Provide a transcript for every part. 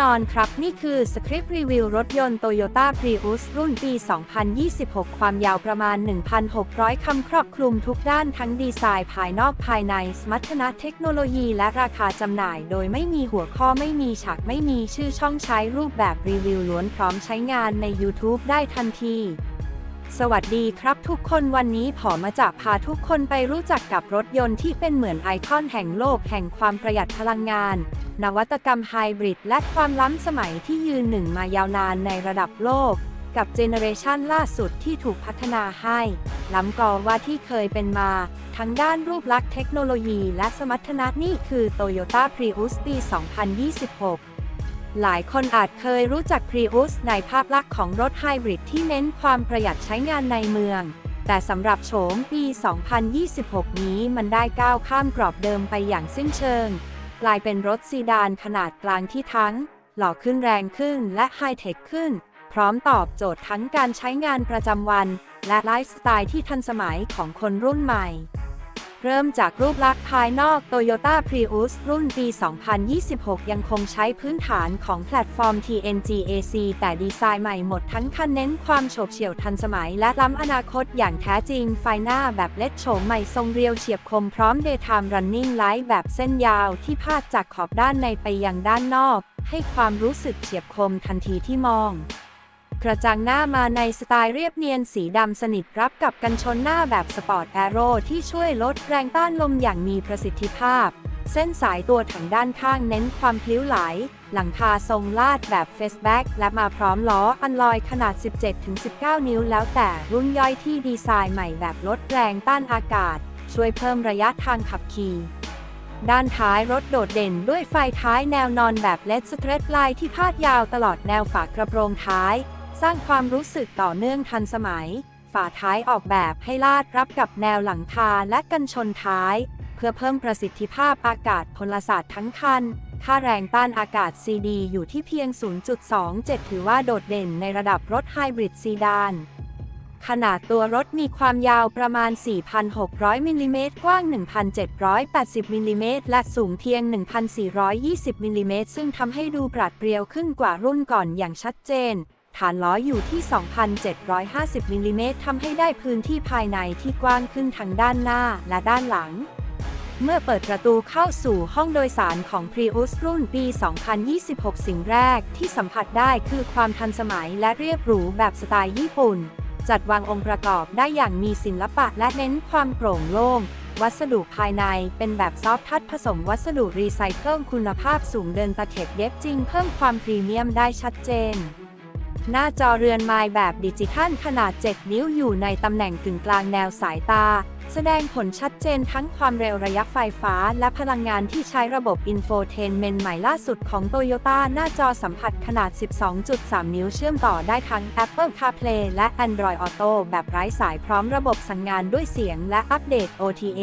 นอนครับ นี่คือสคริปต์รีวิวรถยนต์ Toyota Prius รุ่นปี 2026 ความยาวประมาณ 1,600 คำครอบคลุมทุกด้านทั้งดีไซน์ภายนอกภายใน สมรรถนะเทคโนโลยีและราคาจำหน่าย โดยไม่มีหัวข้อไม่มีฉากไม่มีชื่อช่องใช้รูปแบบรีวิวล้วนพร้อมใช้งานใน YouTube ได้ทันที สวัสดีครับทุกคนวันนี้ผอมาจะพาทุกคนไปรู้จักกับรถยนต์ที่เป็นเหมือนไอคอนแห่งโลกแห่งความประหยัดพลังงาน นวัตกรรมไฮบริดและความล้ำสมัยที่ยืนหนึ่งมายาวนานในระดับโลก กับเจเนอเรชันล่าสุดที่ถูกพัฒนาให้ ล้ำกอว่าที่เคยเป็นมา ทั้งด้านรูปลักษณ์เทคโนโลยีและสมรรถนะนี่คือ Toyota Prius ปี 2026 หลายคนอาจเคยรู้จัก Prius ในภาพลักษณ์ของรถไฮบริดที่เน้นความประหยัดใช้งานในเมือง แต่สำหรับโฉมปี 2026 นี้มันได้ก้าวข้ามกรอบเดิมไปอย่างสิ้นเชิง กลายเป็นรถซีดานขนาดกลางที่ทั้ง หล่อขึ้นแรงขึ้นและไฮเทคขึ้น พร้อมตอบโจทย์ทั้งการใช้งานประจำวัน และไลฟ์สไตล์ที่ทันสมัยของคนรุ่นใหม่ เริ่มจากรูปลักษณ์ภายนอก Toyota Prius รุ่นปี 2026 ยังคงใช้พื้นฐานของแพลตฟอร์ม TNGAC แต่ดีไซน์ใหม่หมดทั้งคันเน้นความโฉบเฉี่ยวทันสมัย และล้ำอนาคตอย่างแท้จริง ไฟหน้าแบบเล็ดโฉมใหม่ทรงเรียวเฉียบคมพร้อม Daytime Running Light แบบเส้นยาวที่พาดจากขอบด้านในไปยังด้านนอก ให้ความรู้สึกเฉียบคมทันทีที่มอง กระจังหน้ามาในสไตล์เรียบเนียนสีดำสนิทรับกับกันชนหน้าแบบสปอร์ตแอโร่ที่ช่วยลดแรงต้านลมอย่างมีประสิทธิภาพ เส้นสายตัวถังด้านข้างเน้นความพลิ้วไหล หลังคาทรงลาดแบบเฟสแบ็กและมาพร้อมล้ออันลอยขนาด 17-19 นิ้วแล้วแต่รุ่นย่อยที่ดีไซน์ใหม่แบบลดแรงต้านอากาศ ช่วยเพิ่มระยะทางขับขี่ด้านท้ายรถโดดเด่นด้วยไฟท้ายแนวนอนแบบเลดสเตรทไลน์ที่พาดยาวตลอดแนวฝากระโปรงท้าย สร้างความรู้สึกต่อเนื่องทันสมัย ฝาท้ายออกแบบให้ลาดรับกับแนวหลังคาและกันชนท้าย เพื่อเพิ่มประสิทธิภาพอากาศพลศาสตร์ทั้งคัน ค่าแรงต้านอากาศ CD อยู่ที่เพียง 0.27 ถือว่าโดดเด่นในระดับรถไฮบริดซีดานขนาดตัวรถมีความยาวประมาณ 4,600 มิลลิเมตร กว้าง 1,780 มิลลิเมตร และสูงเพียง 1,420 มิลลิเมตร ซึ่งทำให้ดูปราดเปรียวขึ้นกว่ารุ่นก่อนอย่างชัดเจน ฐานล้ออยู่ที่ 2,750มิลลิเมตรทำให้ได้พื้นที่ภายในที่กว้างขึ้นทั้งด้านหน้าและด้านหลัง เมื่อเปิดประตูเข้าสู่ห้องโดยสารของ Prius รุ่นปี 2026 สิ่งแรกที่สัมผัสได้คือความทันสมัยและเรียบหรูแบบสไตล์ญี่ปุ่น จัดวางองค์ประกอบได้อย่างมีศิลปะและเน้นความโปร่งโล่งวัสดุภายในเป็นแบบซอฟทัชผสมวัสดุรีไซเคิลคุณภาพสูงเดินตะเข็บเย็บจริงเพิ่มความพรีเมียมได้ชัดเจน หน้าจอเรือนไม้แบบดิจิทัลขนาด 7 นิ้วอยู่ในตำแหน่งกึ่งกลางแนวสายตา แสดงผลชัดเจนทั้งความเร็วระยะไฟฟ้า และพลังงานที่ใช้ระบบอินโฟเทนเมนต์ใหม่ล่าสุดของ Toyota หน้าจอสัมผัสขนาด 12.3 นิ้วเชื่อมต่อได้ทั้ง Apple CarPlay และ Android Auto แบบไร้สายพร้อมระบบสั่งงานด้วยเสียงและอัปเดต OTA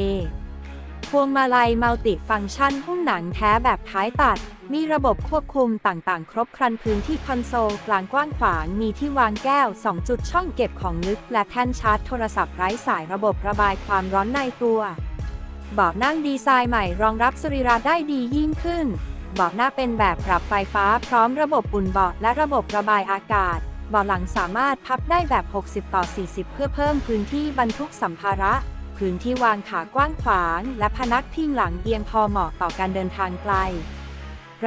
พวงมาลัยมัลติฟังก์ชันหุ้มหนังแท้แบบท้ายตัด มีระบบควบคุมต่างๆ ครบครันพื้นที่คอนโซลกลางกว้างขวาง มีที่วางแก้ว 2 จุดช่องเก็บของลึก และแท่นชาร์จโทรศัพท์ไร้สายระบบระบายความร้อนในตัวเบาะนั่งดีไซน์ใหม่รองรับสรีระได้ดียิ่งขึ้นเบาะหน้าเป็นแบบปรับไฟฟ้าพร้อมระบบอุ่นเบาะและระบบระบายอากาศเบาะหลังสามารถพับได้แบบ 60 ต่อ 40 เพื่อเพิ่มพื้นที่บรรทุกสัมภาระ พื้นที่วางขากว้างขวาง และพนักพิงหลังเอียงพอเหมาะต่อการเดินทางไกล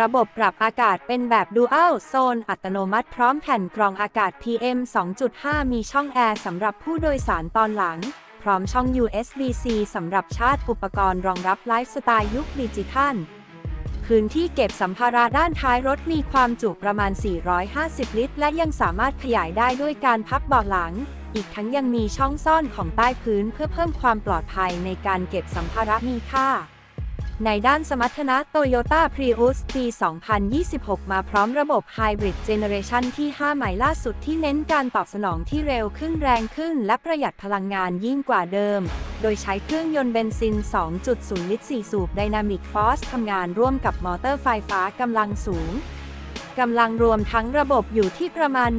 ระบบปรับอากาศเป็นแบบ Dual Zone อัตโนมัติพร้อมแผ่นกรองอากาศ PM 2.5 มีช่องแอร์สำหรับผู้โดยสารตอนหลัง พร้อมช่อง USB-C สำหรับชาร์จอุปกรณ์รองรับไลฟ์สไตล์ยุคดิจิทัลพื้นที่เก็บสัมภาระด้านท้ายรถมีความจุประมาณ 450 ลิตร และยังสามารถขยายได้ด้วยการพับเบาะหลัง อีกทั้งยังมีช่องซ่อนของใต้พื้นเพื่อเพิ่มความปลอดภัยในการเก็บสัมภาระมีค่า ในด้านสมรรถนะ Toyota Prius ปี 2026 มาพร้อมระบบ Hybrid Generation ที่ 5 ใหม่ล่าสุดที่เน้นการตอบสนองที่เร็วขึ้นแรงขึ้น และประหยัดพลังงานยิ่งกว่าเดิม โดยใช้เครื่องยนต์เบนซิน 2.0 ลิตร 4 สูบ Dynamic Force ทำงานร่วมกับมอเตอร์ไฟฟ้ากำลังสูง กำลังรวมทั้งระบบอยู่ที่ประมาณ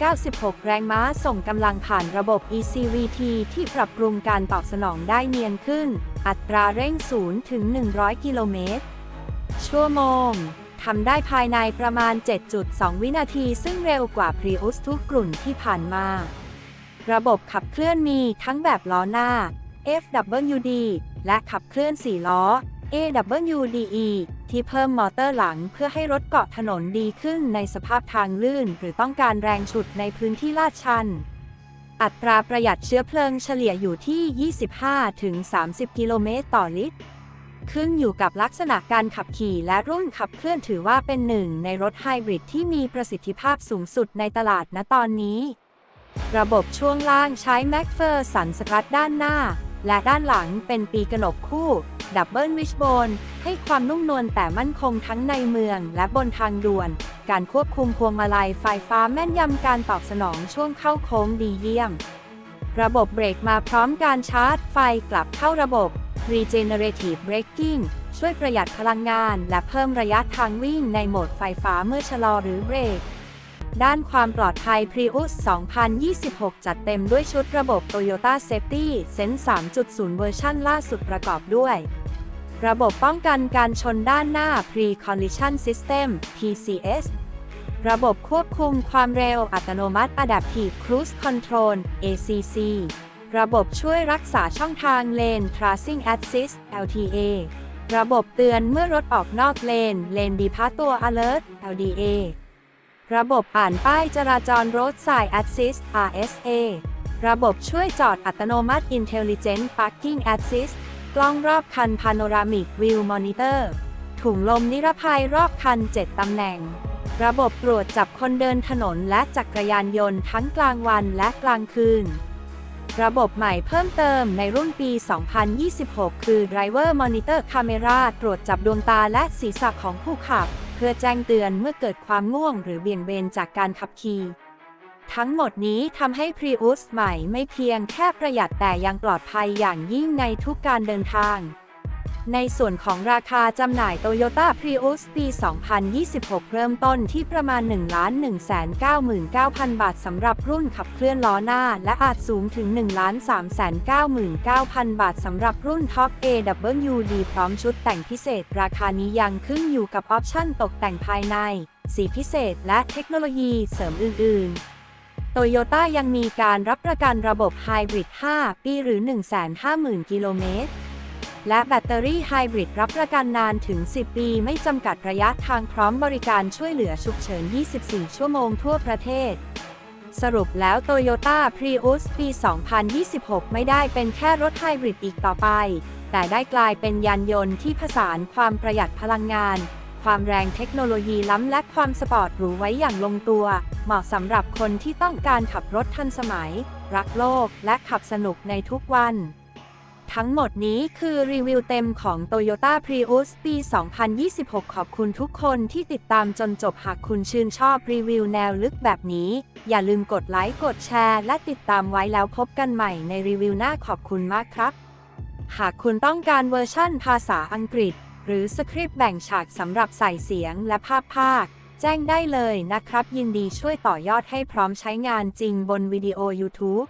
196 แรงม้าส่งกำลังผ่านระบบ ECVT ที่ปรับปรุงการตอบสนองได้เนียนขึ้น อัตราเร่ง 0 ถึง 100 กิโลเมตร ชั่วโมงทำได้ภายในประมาณ 7.2 วินาทีซึ่งเร็วกว่า Prius ทุกกลุ่นที่ผ่านมา ระบบขับเคลื่อนมีทั้งแบบล้อหน้า FWD และขับเคลื่อน 4 ล้อ AWDE ที่เพิ่มมอเตอร์หลังเพื่อให้รถเกาะถนนดีขึ้นในสภาพทางลื่น หรือต้องการแรงฉุดในพื้นที่ลาดชัน อัตราประหยัดเชื้อเพลิงเฉลี่ยอยู่ที่ 25-30 กิโลเมตรต่อลิตร ขึ้นอยู่กับลักษณะการขับขี่และรุ่นขับเคลื่อนถือว่าเป็นหนึ่งในรถไฮบริดที่มีประสิทธิภาพสูงสุดในตลาดณตอนนี้ ระบบช่วงล่างใช้แม็กเฟอร์สันสครับด้านหน้า และด้านหลังเป็นปีกนกคู่ ดับเบิลวิชโบนให้ความนุ่มนวลแต่มั่นคงทั้งในเมืองและบนทางด่วน การควบคุมพวงมาลัยไฟฟ้าแม่นยำการตอบสนองช่วงเข้าโค้งดีเยี่ยม ระบบเบรกมาพร้อมการชาร์จไฟกลับเข้าระบบ Regenerative Braking ช่วยประหยัดพลังงาน และเพิ่มระยะทางวิ่งในโหมดไฟฟ้าเมื่อชะลอหรือเบรก ด้านความปลอดภัย Prius 2026 จัดเต็มด้วยชุดระบบ Toyota Safety Sense 3.0 เวอร์ชันล่าสุดประกอบด้วย ระบบป้องกันการชนด้านหน้า Pre-Collision System PCS ระบบควบคุมความเร็วอัตโนมัติ Adaptive Cruise Control ACC ระบบช่วยรักษาช่องทางเลน Tracing Assist LTA ระบบเตือนเมื่อรถออกนอกเลน Lane Departure Alert LDA ระบบอ่านป้ายจราจร Roadside Assist RSA ระบบช่วยจอดอัตโนมัติ Intelligent Parking Assist กล้องรอบคัน Panoramic View Monitor ถุงลมนิรภัยรอบคัน 7 ตำแหน่ง ระบบตรวจจับคนเดินถนนและจักรยานยนต์ทั้งกลางวันและกลางคืน ระบบใหม่เพิ่มเติมในรุ่นปี 2026 คือ Driver Monitor Camera ตรวจจับดวงตาและศีรษะของผู้ขับ เพื่อแจ้งเตือนเมื่อเกิดความง่วงหรือเบี่ยงเบนจากการขับขี่ ทั้งหมดนี้ทำให้ Prius ใหม่ไม่เพียงแค่ประหยัดแต่ยังปลอดภัยอย่างยิ่งในทุกการเดินทาง ในส่วนของราคาจำหน่าย Toyota Prius ปี 2026 เริ่มต้นที่ประมาณ 1 1 9 9 0 0 0 บาทสำหรับรุ่นขับเคลื่อนล้อหน้า และอาจสูงถึง 1 3 9 9 0 0 0 บาทสำหรับรุ่น Top AWD พร้อมชุดแต่งพิเศษ ราคานี้ยังขึ้นอยู่กับออปชั่นตกแต่งภายใน สีพิเศษ และเทคโนโลยีเสริมอื่น ๆโตโยต้ายังมีการรับประกันระบบไฮบริด 5 ปีหรือ 150,000 กิโลเมตร และแบตเตอรี่ไฮบริดรับประกันนานถึง 10 ปีไม่จำกัดระยะทางพร้อมบริการช่วยเหลือฉุกเฉิน 24 ชั่วโมงทั่วประเทศ สรุปแล้ว Toyota Prius ปี 2026 ไม่ได้เป็นแค่รถไฮบริดอีกต่อไป แต่ได้กลายเป็นยานยนต์ที่ผสานความประหยัดพลังงาน ความแรงเทคโนโลยีล้ำและความสปอร์ตหรูไว้อย่างลงตัว เหมาะสำหรับคนที่ต้องการขับรถทันสมัย รักโลกและขับสนุกในทุกวัน ทั้งหมดนี้คือรีวิวเต็มของ Toyota Prius ปี 2026 ขอบคุณทุกคนที่ติดตามจนจบหากคุณชื่นชอบรีวิวแนวลึกแบบนี้ อย่าลืมกดไลค์กดแชร์ และติดตามไว้แล้วพบกันใหม่ในรีวิวหน้าขอบคุณมากครับ หากคุณต้องการเวอร์ชั่นภาษาอังกฤษ หรือสคริปต์แบ่งฉากสำหรับใส่เสียงและภาพภาค แจ้งได้เลยนะครับ ยินดีช่วยต่อยอดให้พร้อมใช้งานจริงบนวิดีโอ YouTube